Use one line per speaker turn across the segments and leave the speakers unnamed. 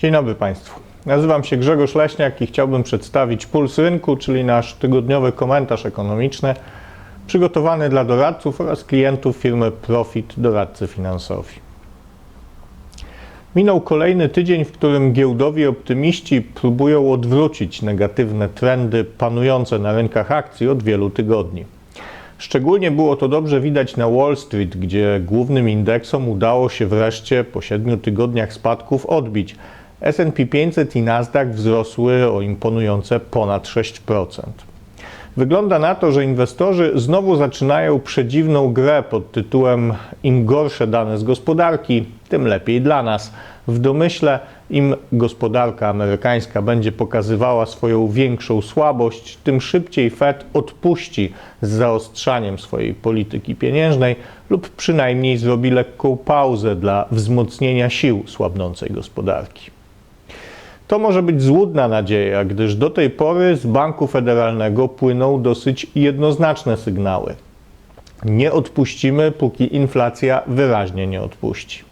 Dzień dobry Państwu. Nazywam się Grzegorz Leśniak i chciałbym przedstawić Puls Rynku, czyli nasz tygodniowy komentarz ekonomiczny przygotowany dla doradców oraz klientów firmy Profit Doradcy Finansowi. Minął kolejny tydzień, w którym giełdowi optymiści próbują odwrócić negatywne trendy panujące na rynkach akcji od wielu tygodni. Szczególnie było to dobrze widać na Wall Street, gdzie głównym indeksom udało się wreszcie po siedmiu tygodniach spadków odbić. S&P 500 i Nasdaq wzrosły o imponujące ponad 6%. Wygląda na to, że inwestorzy znowu zaczynają przedziwną grę pod tytułem im gorsze dane z gospodarki, tym lepiej dla nas. W domyśle im gospodarka amerykańska będzie pokazywała swoją większą słabość, tym szybciej Fed odpuści z zaostrzaniem swojej polityki pieniężnej lub przynajmniej zrobi lekką pauzę dla wzmocnienia sił słabnącej gospodarki. To może być złudna nadzieja, gdyż do tej pory z Banku Federalnego płyną dosyć jednoznaczne sygnały. Nie odpuścimy, póki inflacja wyraźnie nie odpuści.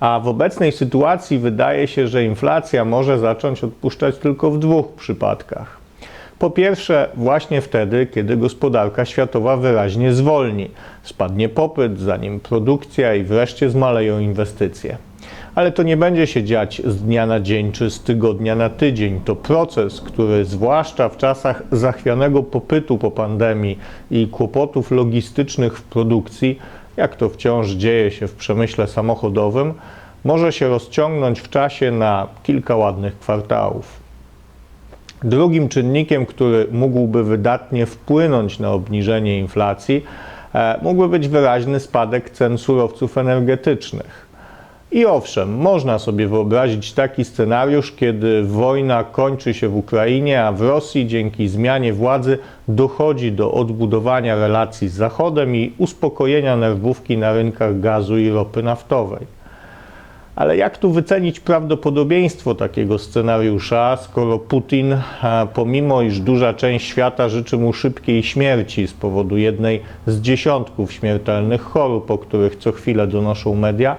A w obecnej sytuacji wydaje się, że inflacja może zacząć odpuszczać tylko w dwóch przypadkach. Po pierwsze, właśnie wtedy, kiedy gospodarka światowa wyraźnie zwolni, spadnie popyt, zanim produkcja i wreszcie zmaleją inwestycje ale to nie będzie się dziać z dnia na dzień czy z tygodnia na tydzień. To proces, który zwłaszcza w czasach zachwianego popytu po pandemii i kłopotów logistycznych w produkcji, jak to wciąż dzieje się w przemyśle samochodowym, może się rozciągnąć w czasie na kilka ładnych kwartałów. Drugim czynnikiem, który mógłby wydatnie wpłynąć na obniżenie inflacji, e, mógłby być wyraźny spadek cen surowców energetycznych. I owszem, można sobie wyobrazić taki scenariusz, kiedy wojna kończy się w Ukrainie, a w Rosji dzięki zmianie władzy dochodzi do odbudowania relacji z Zachodem i uspokojenia nerwówki na rynkach gazu i ropy naftowej. Ale jak tu wycenić prawdopodobieństwo takiego scenariusza, skoro Putin, pomimo iż duża część świata życzy mu szybkiej śmierci z powodu jednej z dziesiątków śmiertelnych chorób, o których co chwilę donoszą media,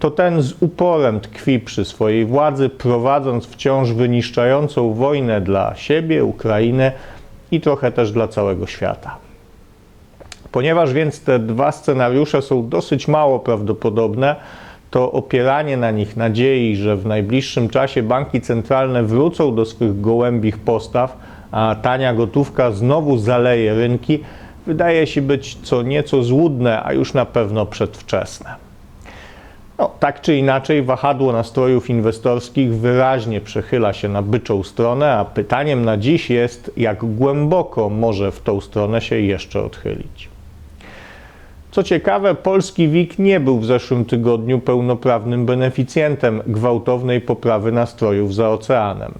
to ten z uporem tkwi przy swojej władzy, prowadząc wciąż wyniszczającą wojnę dla siebie, Ukrainy i trochę też dla całego świata. Ponieważ więc te dwa scenariusze są dosyć mało prawdopodobne, to opieranie na nich nadziei, że w najbliższym czasie banki centralne wrócą do swych gołębich postaw, a tania gotówka znowu zaleje rynki, wydaje się być co nieco złudne, a już na pewno przedwczesne. No, tak czy inaczej, wahadło nastrojów inwestorskich wyraźnie przechyla się na byczą stronę, a pytaniem na dziś jest, jak głęboko może w tą stronę się jeszcze odchylić. Co ciekawe, polski WIG nie był w zeszłym tygodniu pełnoprawnym beneficjentem gwałtownej poprawy nastrojów za oceanem.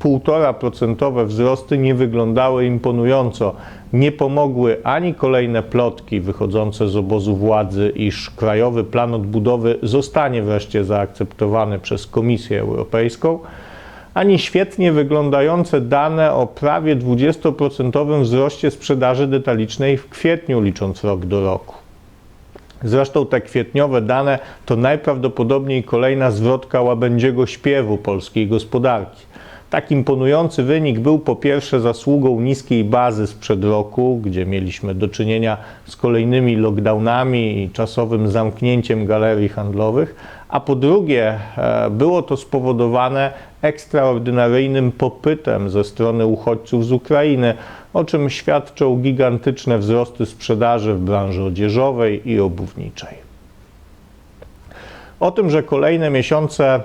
1,5% wzrosty nie wyglądały imponująco. Nie pomogły ani kolejne plotki wychodzące z obozu władzy, iż Krajowy Plan Odbudowy zostanie wreszcie zaakceptowany przez Komisję Europejską, ani świetnie wyglądające dane o prawie 20% wzroście sprzedaży detalicznej w kwietniu, licząc rok do roku. Zresztą te kwietniowe dane to najprawdopodobniej kolejna zwrotka łabędziego śpiewu polskiej gospodarki. Tak imponujący wynik był po pierwsze zasługą niskiej bazy sprzed roku, gdzie mieliśmy do czynienia z kolejnymi lockdownami i czasowym zamknięciem galerii handlowych, a po drugie e, było to spowodowane ekstraordynaryjnym popytem ze strony uchodźców z Ukrainy, o czym świadczą gigantyczne wzrosty sprzedaży w branży odzieżowej i obuwniczej. O tym, że kolejne miesiące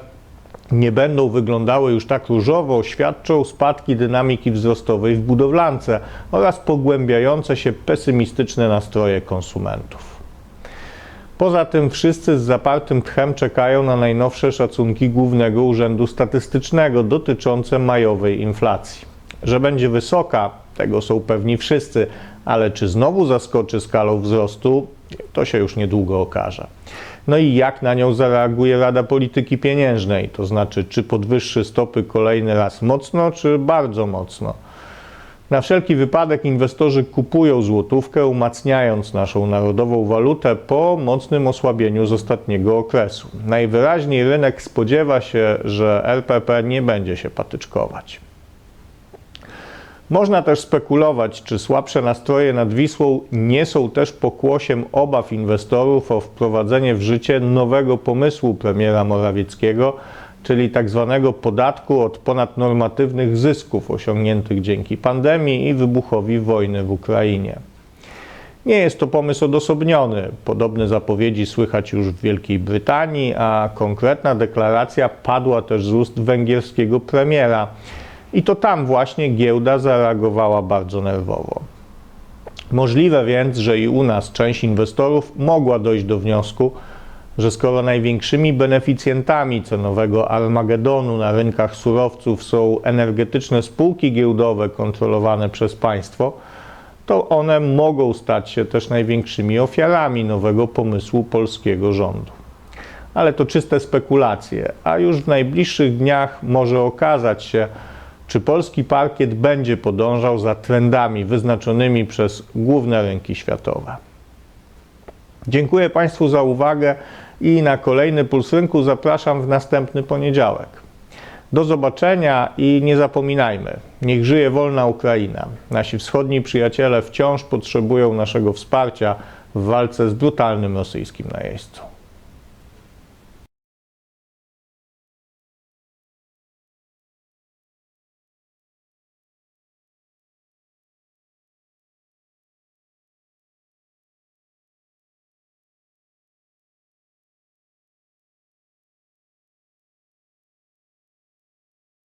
nie będą wyglądały już tak różowo, świadczą spadki dynamiki wzrostowej w budowlance oraz pogłębiające się pesymistyczne nastroje konsumentów. Poza tym wszyscy z zapartym tchem czekają na najnowsze szacunki Głównego Urzędu Statystycznego dotyczące majowej inflacji. Że będzie wysoka, tego są pewni wszyscy, ale czy znowu zaskoczy skalą wzrostu, to się już niedługo okaże. No i jak na nią zareaguje Rada Polityki Pieniężnej, to znaczy czy podwyższy stopy kolejny raz mocno, czy bardzo mocno. Na wszelki wypadek inwestorzy kupują złotówkę, umacniając naszą narodową walutę po mocnym osłabieniu z ostatniego okresu. Najwyraźniej rynek spodziewa się, że LPP nie będzie się patyczkować. Można też spekulować, czy słabsze nastroje nad Wisłą nie są też pokłosiem obaw inwestorów o wprowadzenie w życie nowego pomysłu premiera Morawieckiego, czyli tzw. podatku od ponadnormatywnych zysków osiągniętych dzięki pandemii i wybuchowi wojny w Ukrainie. Nie jest to pomysł odosobniony. Podobne zapowiedzi słychać już w Wielkiej Brytanii, a konkretna deklaracja padła też z ust węgierskiego premiera. I to tam właśnie giełda zareagowała bardzo nerwowo. Możliwe więc, że i u nas część inwestorów mogła dojść do wniosku, że skoro największymi beneficjentami cenowego Armagedonu na rynkach surowców są energetyczne spółki giełdowe kontrolowane przez państwo, to one mogą stać się też największymi ofiarami nowego pomysłu polskiego rządu. Ale to czyste spekulacje, a już w najbliższych dniach może okazać się, czy polski parkiet będzie podążał za trendami wyznaczonymi przez główne rynki światowe. Dziękuję Państwu za uwagę i na kolejny Puls Rynku zapraszam w następny poniedziałek. Do zobaczenia i nie zapominajmy, niech żyje wolna Ukraina. Nasi wschodni przyjaciele wciąż potrzebują naszego wsparcia w walce z brutalnym rosyjskim najeźdźcą.